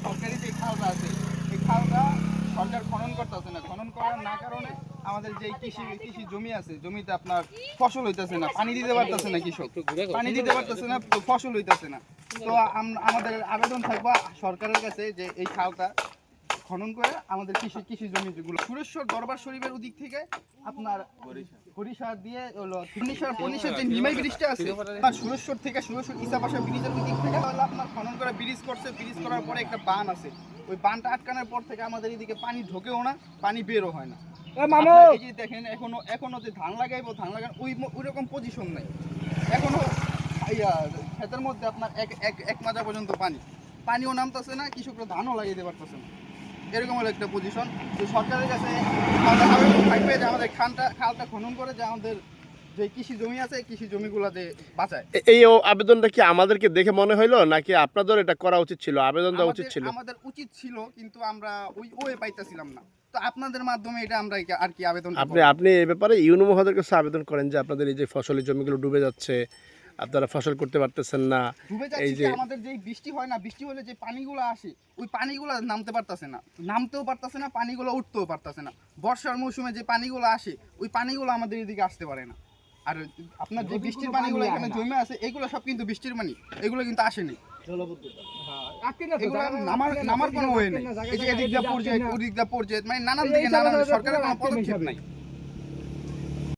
সরকারি যে খালটা আছে এই খালটা সরকার খনন করতেছে না। খনন করার না কারণে আমাদের যে কৃষি কৃষি জমি আছে জমিতে আপনার ফসল হইতেছে না পানি দিতে পারতেছে না কৃষক। পানি দিতে পারতেছে না ফসল হইতেছে না। তো আমাদের আবেদন থাকবে সরকারের কাছে যে এই খালটা খনন করে আমাদের কৃষি কৃষি জমি যেগুলো সুরেশ্বর দরবার শরীফের ওদিক থেকে আপনার হরিশার দিয়ে হলো ফিনিশার ফিনিশার যে নিমাই ব্রিজটা আছে আর সুরেশ্বর থেকে সুরেশ্বর ইসাপাশা ব্রিজের ওদিক থেকে হলো আপনার খনন করে ব্রিজ করছে। ব্রিজ করার পরে একটা বান আছে। ওই বানটা আটকানোর পর থেকে আমাদের এদিকে পানি ঢোকেও না পানি বেরও হয় না। এই যে দেখেন এখনও এখনও যে ধান লাগাইবো ধান লাগান ওই ম- ওই রকম পজিশন নাই। এখনও ক্ষেতের মধ্যে আপনার এক এক মাজা পর্যন্ত পানি। পানিও নামতেছে না কৃষকরা ধানও লাগাইতে পারতেছে না। এরকম হলো একটা পজিশন তো সরকারের কাছে থাকবে যে আমাদের খানটা খালটা খনন করে যে আমাদের যে কৃষি জমি আছে কৃষি জমিগুলা যে বাঁচায় এই আবেদনটা কি আমাদেরকে দেখে মনে হইল নাকি আপনাদের এটা করা উচিত ছিল? আবেদন দেওয়া উচিত ছিল? আমাদের উচিত ছিল কিন্তু আমরা ওই ওয়ে পাইতেছিলাম না। তো আপনাদের মাধ্যমে এটা আমরা আর কি আবেদন আপনি আপনি এই ব্যাপারে ইউনো মহোদয়ের কাছে আবেদন করেন যে আপনাদের এই যে ফসলের জমিগুলো ডুবে যাচ্ছে আপনারা ফসল করতে পারতেছেন না। এই যে- যে আমাদের যেই বৃষ্টি হয় না বৃষ্টি হলে যে পানিগুলো আসে ওই পানিগুলো নামতে পারতেছে না। নামতেও পারতেছে না পানিগুলো উঠতেও পারতেছে না। বর্ষার মৌসুমে যে পানিগুলো আসে ওই পানিগুলো আমাদের এদিকে আসতে পারে না। আর আপনার যে বৃষ্টির পানিগুলো এখানে জমে আছে এগুলো সব কিন্তু বৃষ্টির পানি। এগুলো কিন্তু আসেনি। এগুলো নামার নামার কোনো ওয়ে নেই। এই যে এদিক দিয়ে পর্যায়ে ওদিক দিয়ে পর্যায়ে মানে নানান দিকে নানান সরকারের কোনো পদক্ষেপ নাই।